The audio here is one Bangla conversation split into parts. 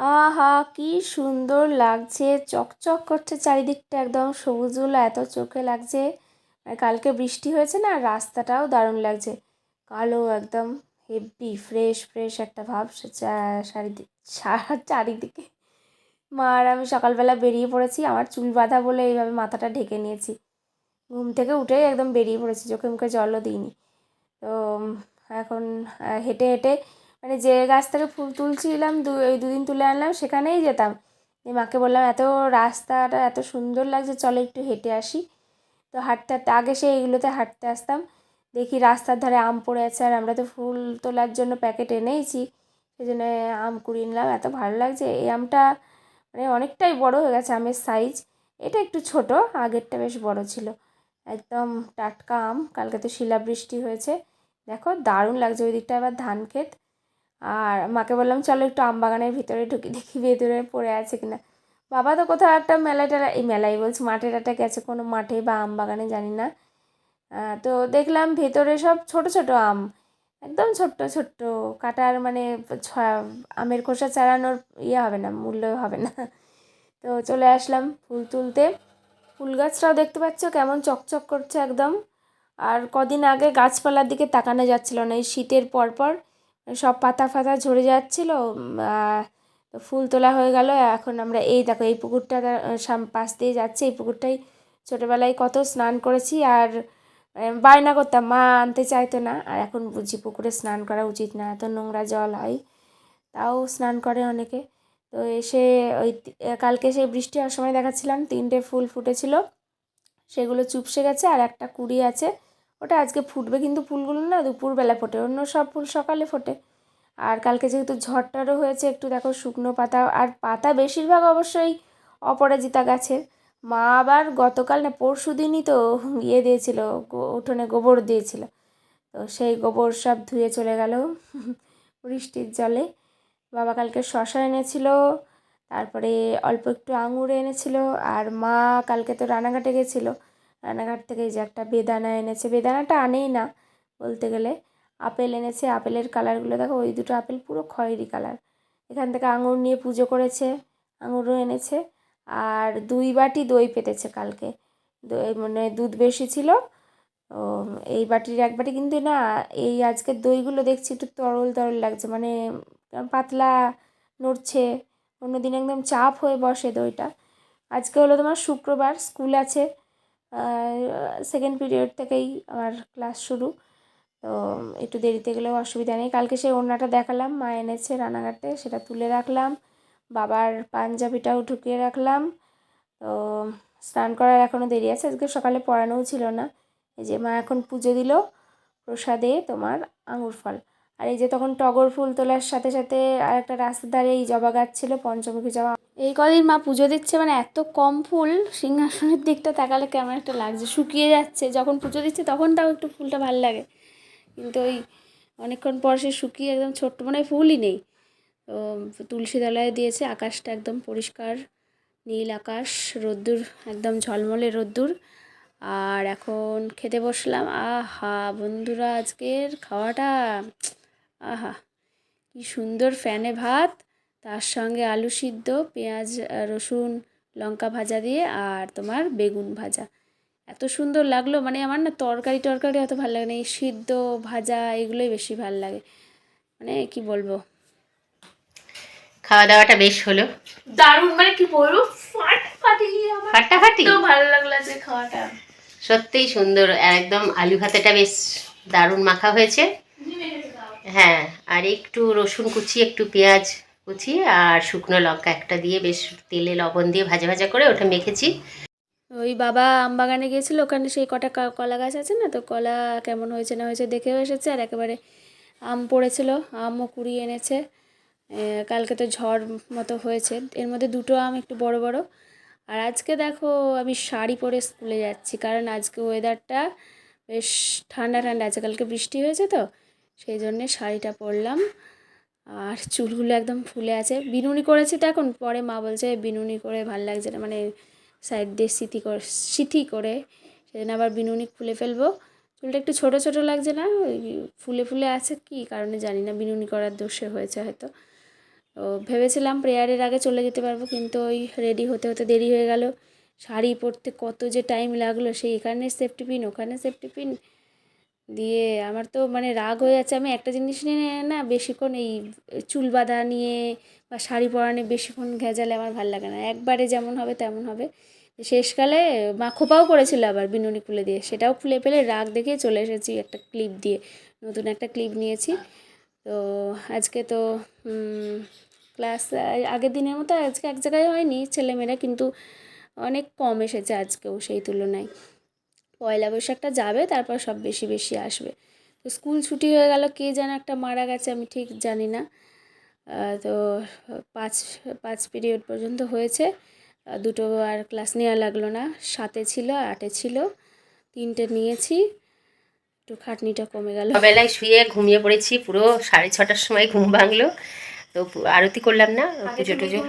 আহা, কি সুন্দর লাগছে। চকচক করছে চারিদিকটা একদম। সবুজগুলো এত চোখে লাগছে। কালকে বৃষ্টি হয়েছে না, রাস্তাটাও দারুণ লাগছে। কালো একদম হেভি ফ্রেশ ফ্রেশ একটা ভাব চারিদিক চারিদিকে। মা আর আমি সকালবেলা বেরিয়ে পড়েছি। আমার চুল বাঁধা বলে এইভাবে মাথাটা ঢেকে নিয়েছি। ঘুম থেকে উঠেই একদম বেরিয়ে পড়েছি। চোখে মুখে জলও দিইনি। তো, এখন হেঁটে হেঁটে মানে যে গাছ থেকে ফুল তুলছিলাম, দু, ওই দুদিন তুলে আনলাম, সেখানেই যেতাম। মাকে বললাম, এত রাস্তাটা এত সুন্দর লাগছে, চলো একটু হেঁটে আসি। তো হাঁটতে হাঁটতে, আগে সে এইগুলোতে হাঁটতে আসতাম। দেখি রাস্তার ধারে আম পড়ে আছে, আর আমরা তো ফুল তোলার জন্য প্যাকেট এনেইছি সেই জন্য আম কুড়িয়ে নিলাম। এত ভালো লাগছে, এই আমটা মানে অনেকটাই বড় হয়ে গেছে, আমের সাইজ এটা একটু ছোট, আগেরটা বেশ বড় ছিল। একদম টাটকা আম, কালকে তো শিলাবৃষ্টি হয়েছে। দেখো, দারুণ লাগছে, ওই দিকটা আবার ধান ক্ষেত। আর মাকে বললাম, চলো একটু আম বাগানের ভিতরে ঢুকি দেখি ভেতরে পড়ে আছে কিনা। বাবা তো কোথাও একটা মেলায় টেলা, এই মেলায় বলছি, মাঠে টাটে গেছে, কোনো মাঠে বা আম বাগানে জানি না। তো দেখলাম ভেতরে সব ছোট ছোট আম, একদম ছোট্ট ছোট্ট, কাটার মানে আমের খোসা ছাড়ানোর ইয়ে হবে না, মূল্য হবে না। তো চলে আসলাম ফুল তুলতে। ফুল গাছটাও দেখতে পাচ্ছ কেমন চকচক করছে একদম। আর কদিন আগে গাছপালার দিকে তাকানো যাচ্ছিল না, এই শীতের পরপর। সব পাতা ফাতা ঝরে যাচ্ছিল ফুল তোলা হয়ে গেল। এখন আমরা এই দেখো, এই পুকুরটা সাম, পাশ দিয়ে যাচ্ছে। এই পুকুরটাই ছোটোবেলায় কত স্নান করেছি আর বায়না করতাম, মা, আনতে চাইতো না। আর এখন বুঝি পুকুরে স্নান করা উচিত না, এত নোংরা জল হয়। তাও স্নান করে অনেকে। তো এসে ওই কালকে সেই বৃষ্টি হওয়ার সময় দেখাচ্ছিলাম, তিনটে ফুল ফুটেছিল। সেগুলো চুপসে গেছে আর একটা কুড়ি আছে। ওটা আজকে ফুটবে কিন্তু ফুলগুলো না দুপুরবেলা ফোটে, অন্য সব ফুল সকালে ফোটে। আর কালকে যেহেতু ঝড়টারও হয়েছে, একটু দেখো শুকনো পাতা, আর পাতা বেশিরভাগ অবশ্যই অপরাজিতা গাছের। মা আবার গতকাল না পরশু দিনই তো ইয়ে দিয়েছিল উঠোনে গোবর দিয়েছিল। তো সেই গোবর সব ধুয়ে চলে গেল বৃষ্টির জলে। বাবা কালকে শশা এনেছিল, তারপরে অল্প একটু আঙুর এনেছিল, আর মা কালকে তো রানাঘাটে গেছিল। রানাঘাট থেকে এই যে একটা বেদানা এনেছে। বেদানাটা আনেই না বলতে গেলে। আপেল এনেছে, আপেলের কালারগুলো দেখো, ওই দুটো আপেল পুরো খয়েরি কালার। এখান থেকে আঙুর নিয়ে পুজো করেছে, আঙুরও এনেছে। আর দুই বাটি দই পেতেছে কালকে। দই মানে দুধ বেশি ছিল। ও, এই বাটির এক বাটি কিন্তু না, এই আজকের দইগুলো দেখছি একটু তরল তরল লাগছে। মানে পাতলা নড়ছে, অন্যদিন একদম চাপ হয়ে বসে দইটা। আজকে হলো তোমার শুক্রবার, স্কুল আছে। সেকেন্ড পিরিয়ড থেকেই আমার ক্লাস শুরু। তো একটু দেরিতে গেলেও অসুবিধা নেই। কালকে সেই ওড়নাটা দেখালাম, মা এনেছে রানাঘাটে সেটা তুলে রাখলাম। বাবার পাঞ্জাবিটাও ঢুকিয়ে রাখলাম। তো স্নান করার এখনও দেরি আছে। আজকে সকালে পড়ানোও ছিল না। এই যে মা এখন পুজো দিল, প্রসাদে তোমার আঙুর ফল। আর এই যে তখন টগর ফুল তোলার সাথে সাথে আর একটা রাস্তার ধারে এই জবা গাছ ছিল, পঞ্চমুখী জবা এই কদিন মা পুজো দিচ্ছে মানে এত কম ফুল, সিংহাসনের দিকটা তাকালে কেমন একটা লাগছে। শুকিয়ে যাচ্ছে, যখন পুজো দিচ্ছে তখন তাও একটু ফুলটা ভালো লাগে। কিন্তু ওই অনেকক্ষণ পর সে শুকিয়ে একদম ছোট্ট মানে ফুলই নেই। তো তুলসী তলায় দিয়েছে, আকাশটা একদম পরিষ্কার, নীল আকাশ, রোদ্দুর, একদম ঝলমলে রোদ্দুর। আর এখন খেতে বসলাম। আহা, বন্ধুরা, আজকের খাওয়াটা, আহা, কি সুন্দর ফ্যানে ভাত। তার সঙ্গে আলু সিদ্ধ পেঁয়াজ রসুন লঙ্কা ভাজা দিয়ে আর তোমার বেগুন ভাজা। এত সুন্দর লাগল মানে আমার না তরকারি টরকারি অত ভালো লাগে না এই সিদ্ধ ভাজা এগুলোই বেশি ভালো লাগে। মানে কি বলব? খাওয়া দাওয়াটা বেশ হলো। দারুণ মানে কি বলব ফাটাফাটি আমার। তো ভালো লাগল আজকে খাওয়াটা। সত্যিই সুন্দর আর একদম আলু ভাতেটা বেশ দারুণ মাখা হয়েছে। হ্যাঁ আর একটু রসুন কুচি একটু পেঁয়াজ কুচি আর শুকনো লঙ্কা একটা দিয়ে বেশ তেলে লবণ দিয়ে ভাজা ভাজা করে ওটা মেখেছি। ওই বাবা আম বাগানে গিয়েছিল, ওখানে সেই কটা কলা গাছ আছে না, তো কলা কেমন হয়েছে না হয়েছে দেখেও এসেছে আর একেবারে আম পড়েছিল, আমও কুড়িয়ে এনেছে। কালকে তো ঝড় মতো হয়েছে, এর মধ্যে দুটো আম একটু বড় বড়। আর আজকে দেখো আমি শাড়ি পরে স্কুলে যাচ্ছি, কারণ আজকে ওয়েদারটা বেশ ঠান্ডা ঠান্ডা আছে কালকে বৃষ্টি হয়েছে তো, সেই জন্যে শাড়িটা পরলাম। আর চুলগুলো একদম ফুলে আছে। বিনুনি করেছি তো এখন, পরে মা বলছে বিনুনি করে ভালো লাগছে না মানে সাইড দিয়ে সিথি করে সিথি করে, সেজন্য আবার বিনুনি খুলে ফেলব। চুলটা একটু ছোট ছোট লাগছে না, ওই ফুলে ফুলে আছে কি কারণে জানি না, বিনুনি করার দোষে হয়েছে হয়তো। তো ভেবেছিলাম প্রেয়ারের আগে চলে যেতে পারব, কিন্তু ওই রেডি হতে হতে দেরি হয়ে গেল। শাড়ি পরতে কত যে টাইম লাগল, সেই এখানে সেফটি পিন ওখানে সেফটি পিন দিয়ে আমার তো মানে রাগ হয়ে যাচ্ছে। আমি একটা জিনিস নিয়ে না বেশিক্ষণ এই চুল বাঁধা নিয়ে বা শাড়ি পরা নিয়ে বেশিক্ষণ ঘেজালে আমার ভালো লাগে না। একবারে যেমন হবে তেমন হবে। শেষকালে মা খোপাও করেছিল আবার বিনুনি খুলে দিয়ে। সেটাও খুলে ফেলে রাগ দেখে চলে এসেছি একটা ক্লিপ দিয়ে। নতুন একটা ক্লিপ নিয়েছি। তো আজকে তো ক্লাস, আগের দিনের মতো আজকে এক জায়গায় হয়নি ছেলেমেয়েরা, কিন্তু অনেক কম এসেছে আজকেও সেই তুলনায়। পয়লা বৈশাখটা যাবে তারপর সব বেশি বেশি আসবে। তো স্কুল ছুটি হয়ে গেল কে যেন একটা মারা গেছে আমি ঠিক জানি না। তো পাঁচ পাঁচ পিরিয়ড পর্যন্ত হয়েছে। দুটো আর ক্লাস নেওয়া লাগল না। সাতে ছিল আটে ছিল তিনটে নিয়েছি। একটু খাটনিটা কমে গেল। বেলায় শুয়ে ঘুমিয়ে পড়েছি পুরো সাড়ে ছটার সময় ঘুম ভাঙলো। তো আরতি করলাম না পুজো টুজো।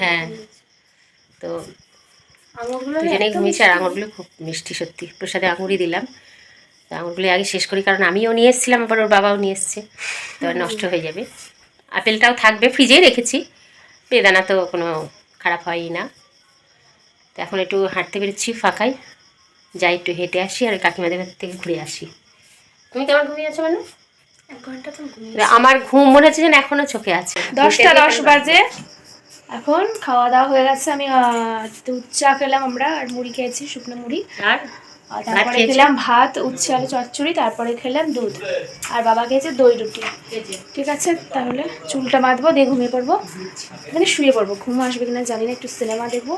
হ্যাঁ। তো দুজনেই ঘুমিয়েছি আর আঙুরগুলো খুব মিষ্টি সত্যি। প্রসাদে আঙুরই দিলাম। তো আঙুরগুলো আগে শেষ করি কারণ আমিও নিয়ে এসেছিলাম আবার ওর বাবাও নিয়ে এসছে। তো নষ্ট হয়ে যাবে। আপেলটাও থাকবে ফ্রিজেই রেখেছি। বেদানা তো কোনো খারাপ হয়ই না। তো এখন একটু হাঁটতে পেরেছি ফাঁকায় যাই একটু হেঁটে আসি আর কাকিমাদের বাড়ি থেকে ঘুরে আসি। তুমি কেমন ঘুমিয়ে আছো মানে? এক ঘণ্টা তো ঘুমিয়ে আমার ঘুম মনে হচ্ছে যেন এখনও চোখে আছে। দশটা দশ বাজে। এখন খাওয়া দাওয়া হয়ে গেছে আমি দুধ চা খেলাম আমরা আর মুড়ি খেয়েছি শুকনো মুড়ি। আর? তারপরে খেলাম ভাত উচ্ছে আলু চচ্চড়ি তারপরে খেলাম দুধ। আর বাবা খেয়েছে দই রুটি। ঠিক আছে তাহলে চুলটা বাঁধবো দিয়ে ঘুমিয়ে পড়ব। মানে শুয়ে পড়ব ঘুম আসবে কিনা জানি না একটু সিনেমা দেখব।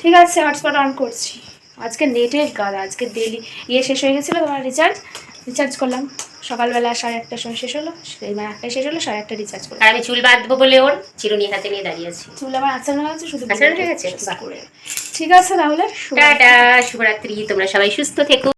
ঠিক আছে হটস্পট অন করছি। আজকে নেটের গাদা আজকে ডেলি ইয়ে শেষ হয়ে গেছিল তোমার রিচার্জ রিচার্জ করলাম। সকালবেলা সাড়ে আটটার সময় শেষ হলো সেই মানে আটটায় শেষ হলো সাড়ে একটা রিচার্জ করল আর আমি চুল বাঁধবো বলে ওর চিরুনি হাতে নিয়ে দাঁড়িয়ে আছি। চুল আমার আচরণ হয়ে গেছে শুধু আঁচড়ানো হয়ে গেছে? ঠিক আছে তাহলে টাটা শুভরাত্রি তোমরা সবাই সুস্থ থেকো।